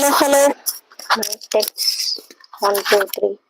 hello, hello. One, two, three.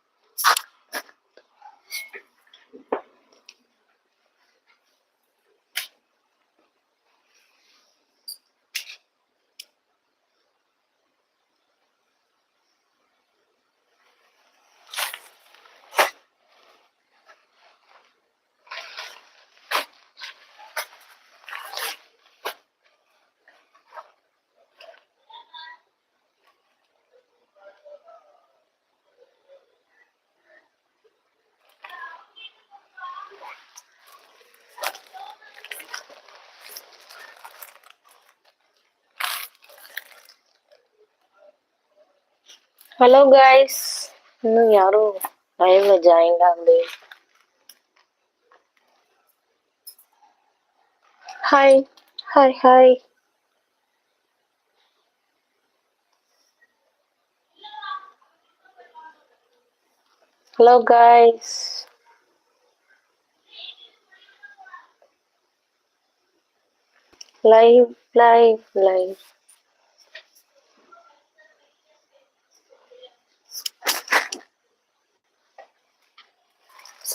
Hello guys ಇನ್ನು ಯಾರು live join ಆಗಲಿ hi hi hi hello guys live live live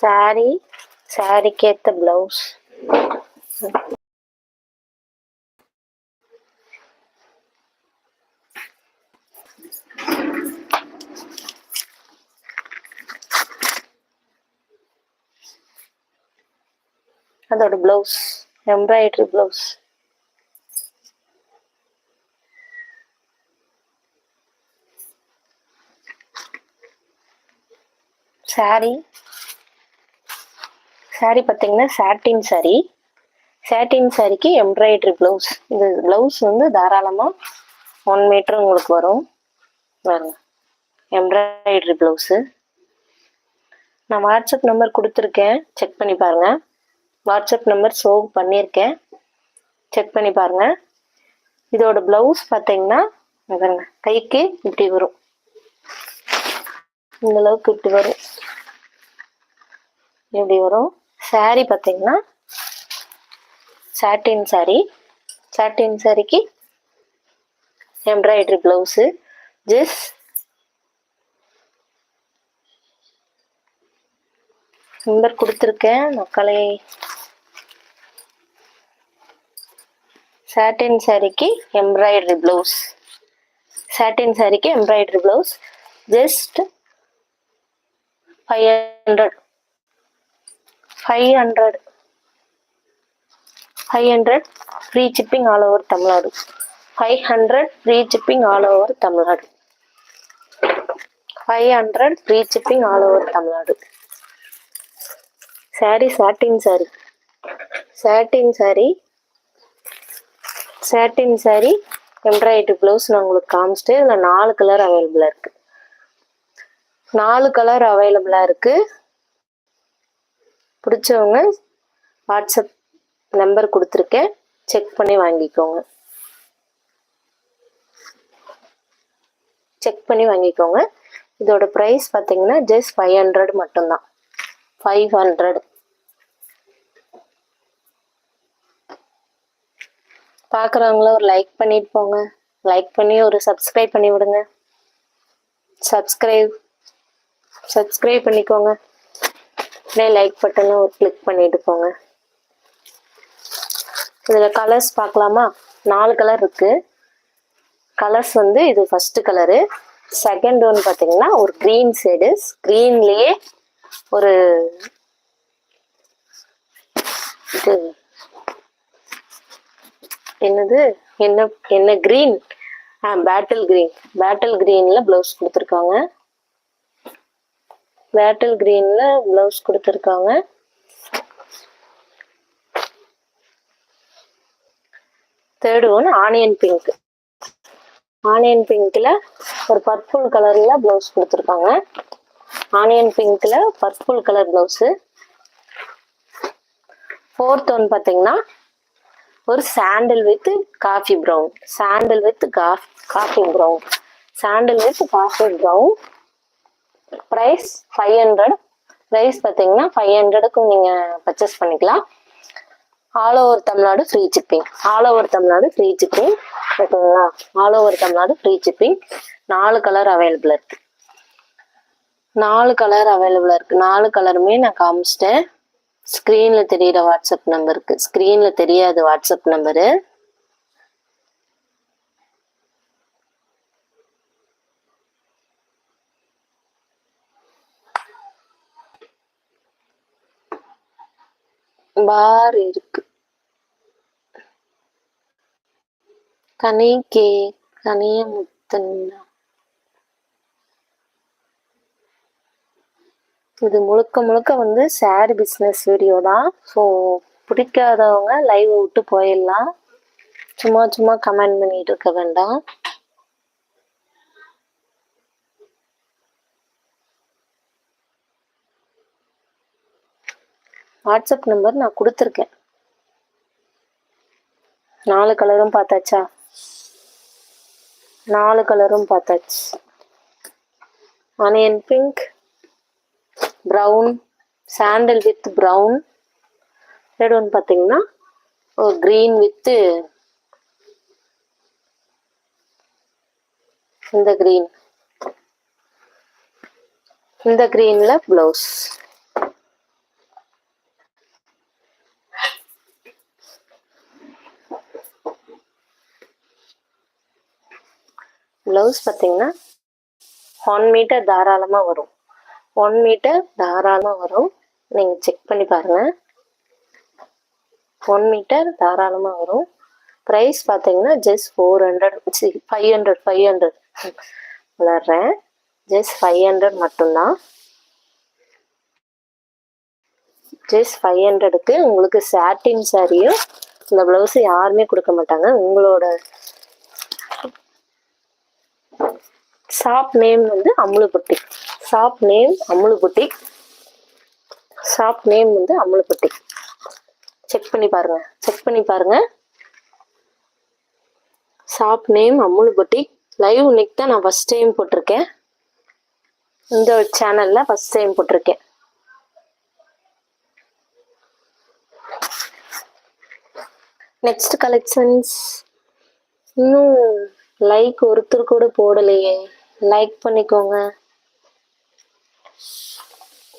sari சாரிக்கு ஏத்த blouse அதோட blouse embroidery blouse sari sari பார்த்தீங்கன்னா satin sari satin சாரீக்கு embroidery blouse இந்த blouse வந்து தாராளமாக ஒன் மீட்டர் உங்களுக்கு வரும். பாருங்க. எம்ப்ராய்டரி ப்ளவுஸு நான் வாட்ஸ்அப் நம்பர் கொடுத்துருக்கேன். செக் பண்ணி பாருங்கள் வாட்ஸ்அப் நம்பர் சேவ் பண்ணியிருக்கேன். செக் பண்ணி பாருங்கள் இதோட ப்ளவுஸ் பார்த்தீங்கன்னா பாருங்க. கைக்கு இப்படி வரும். இந்த அளவுக்கு இப்படி வரும். இப்படி வரும். Saree பார்த்தீங்கன்னா சாட்டின் saree. சாட்டின் சாரிக்கு எம்ப்ராய்டரி ப்ளவுஸு ஜிஸ் நம்பர் கொடுத்துருக்கேன். மக்களை சாட்டின் சாரிக்கு எம்ப்ராய்டரி ப்ளவுஸ் சாட்டின் சாரிக்கு embroidery blouse just five hundred five hundred five hundred free shipping all over Tamil Nadu five hundred free shipping all over Tamil Nadu five hundred free shipping all over Tamil Nadu sari satin sari satin sari satin sari embroidery blouse நான் உங்களுக்கு காமிச்சிட்டு இதில் நாலு colour அவைலபிளாக இருக்குது நாலு colour அவைலபிளாக இருக்குது பிடிச்சவங்க வாட்ஸ்அப் நம்பர் கொடுத்துருக்கேன். செக் பண்ணி வாங்கிக்கோங்க. செக் பண்ணி வாங்கிக்கோங்க. இதோட ப்ரைஸ் பார்த்தீங்கன்னா ஜஸ்ட் ஃபைவ் ஹண்ட்ரட் மட்டும்தான். ஃபைவ் ஹண்ட்ரட் பார்க்குறவங்கள ஒரு லைக் பண்ணிட்டு போங்க. லைக் பண்ணி ஒரு சப்ஸ்கிரைப் பண்ணி விடுங்க. சப்ஸ்கிரைப் சப்ஸ்கிரைப் பண்ணிக்கோங்க. அப்படியே லைக் பட்டனும் ஒரு கிளிக் பண்ணிட்டு போங்க. இதில் கலர்ஸ் பார்க்கலாமா? நாலு கலர் இருக்கு. கலர்ஸ் வந்து இது ஃபர்ஸ்ட் கலரு செகண்ட் ஒன் பார்த்தீங்கன்னா ஒரு க்ரீன் ஷேடு க்ரீன்லேயே ஒரு இது. என்னது? என்ன என்ன க்ரீன் ஆ பேட்டில் க்ரீன் பேட்டில் க்ரீனில் ப்ளவுஸ் கொடுத்துருக்காங்க. பேட்டில் கிரீனில் ப்ளவுஸ் கொடுத்துருக்காங்க. Third one onion pink onion பிங்க்ல ஒரு பர்பிள் கலர்ல ப்ளவுஸ் கொடுத்துருக்காங்க. Onion பிங்க்ல purple colour blouse fourth one பார்த்தீங்கன்னா ஒரு sandal with coffee brown sandal with coffee brown sandal with coffee brown price five hundred price பார்த்தீங்கன்னா five ஹண்ட்ரடுக்கும் நீங்கள் purchase பண்ணிக்கலாம். All over Tamil Nadu free shipping all over Tamil Nadu free shipping ஓகேங்களா all over Tamil Nadu free shipping நாலு colour available இருக்கு. நாலு colour available இருக்கு. நாலு கலருமே நான் காமிச்சிட்டேன். ஸ்க்ரீனில் தெரியிற வாட்ஸ்அப் நம்பருக்கு ஸ்க்ரீனில் தெரியாது வாட்ஸ்அப் நம்பரு பார் இருக்கு. கனி கே கனிய இது முழுக்க முழுக்க வந்து சேர் பிஸ்னஸ் வீடியோ தான். ஸோ பிடிக்காதவங்க லைவ் விட்டு போயிடலாம். சும்மா சும்மா கமெண்ட் பண்ணிட்டு இருக்க வேண்டாம். வாட்ஸ்அப் நம்பர் நான் கொடுத்துருக்கேன். நாலு கலரும் பார்த்தாச்சா? நாலு கலரும் பார்த்தாச்சு. Onion pink brown sandal with brown red one பார்த்தீங்கன்னா க்ரீன் வித்து இந்த க்ரீன். இந்த க்ரீனில் ப்ளவுஸ். ப்ளவுஸ் பார்த்தீங்கன்னா ஒன் மீட்டர் தாராளமாக வரும். ஒன் மீட்டர் தாராளமாக வரும். நீங்கள் செக் பண்ணி பாருங்கள் ஒன் மீட்டர் தாராளமாக வரும். ப்ரைஸ் பார்த்தீங்கன்னா just four hundred five hundred five hundred வளர்றேன். Just five hundred மட்டும்தான். ஜஸ்ட் ஃபைவ் ஹண்ட்ரடுக்கு உங்களுக்கு சாட்டின் சாரியும் இந்த ப்ளவுஸு யாருமே கொடுக்க மாட்டாங்க. உங்களோட ஷாப் நேம் வந்து Amulu boutique shop name Amulu boutique shop name வந்து அமுலு புட்டிக் செக் பண்ணி பாருங்க. செக் பண்ணி பாருங்க. Shop name Amulu boutique live இன்னைக்கு தான் நான் ஃபர்ஸ்ட் டைம் போட்டிருக்கேன். இந்த சேனல்ல ஃபஸ்ட் டைம் போட்டிருக்கேன். நெக்ஸ்ட் கலெக்ஷன்ஸ் இன்னும் லைக் ஒருத்தர் கூட போடலையே. லைக் பண்ணிக்கோங்க.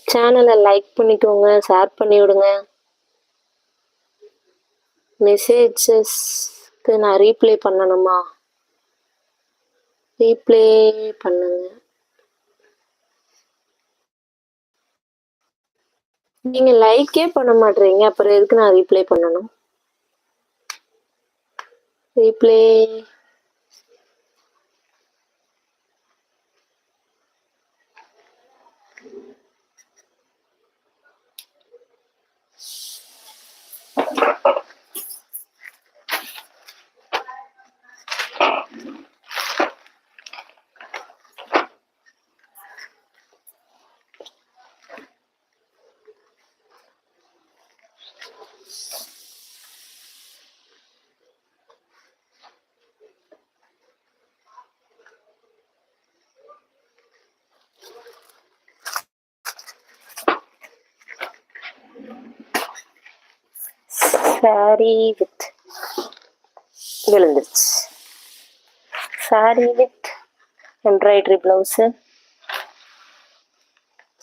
சேனலை லைக் பண்ணிக்கோங்க. ஷேர் பண்ணி விடுங்க மெசேஜஸ்க்கு நான் ரீப்ளே பண்ணணுமா? ரீப்ளே பண்ணுங்க. நீங்க லைக்கே பண்ண மாட்டீங்க அப்புறம் எதுக்கு நான் ரீப்ளே பண்ணணும்? ரீப்ளே சாரி வித் விழுந்துருச்சு. Sari with embroidery blouse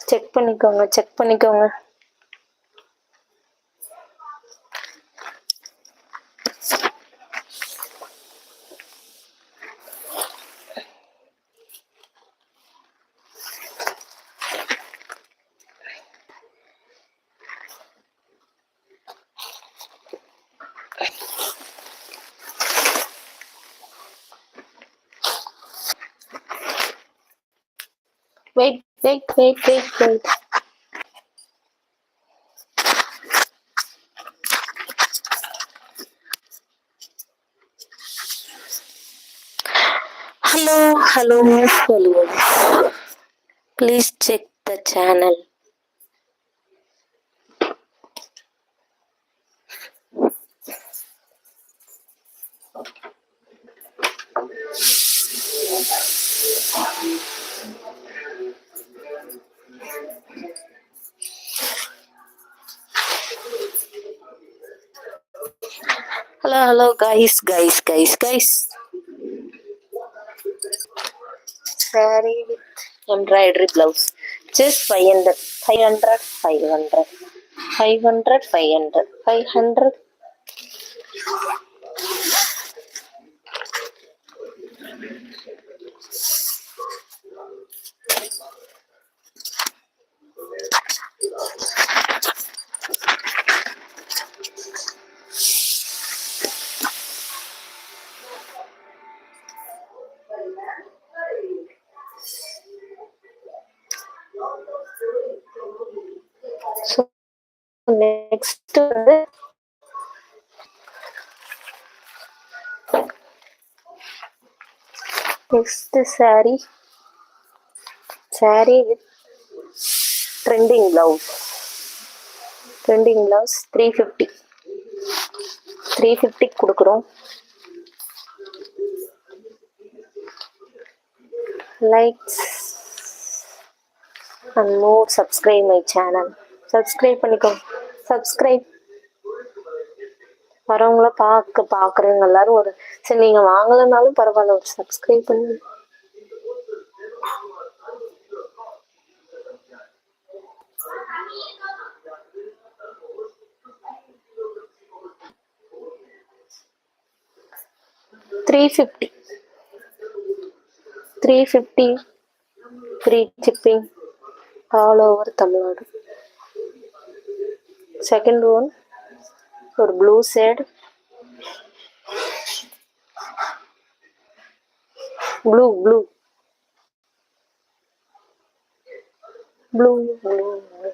check பண்ணிக்கோங்க செக் பண்ணிக்கோங்க. Wait, wait, wait, wait, wait. Hello, hello, hello. Please check the channel. Hello hello guys guys guys guys sari with embroidery blouse just five hundred five hundred five hundred five hundred five hundred five hundred next வந்து next sari sari with trending blouse trending blouse three fifty three fifty கொடுக்குறோம். Likes and more subscribe my channel subscribe பண்ணிக்கோ. Subscribe வரவங்கள பார்க்க பார்க்குறவங்க எல்லாரும் ஒரு சரி நீங்கள் வாங்கலைனாலும் பரவாயில்ல ஒரு சப்ஸ்கிரைப் பண்ணி. Three fifty three fifty free shipping all over Tamil Nadu second one for blue shade blue blue blue blue, blue.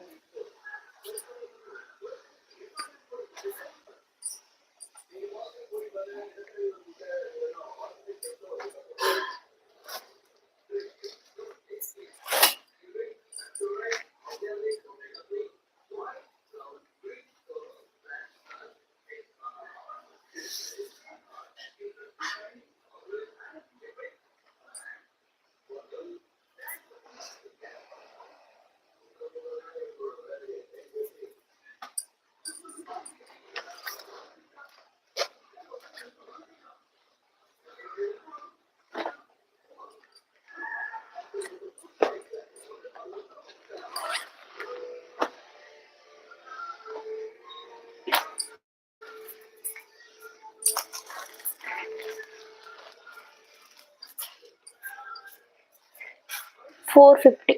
Four fifty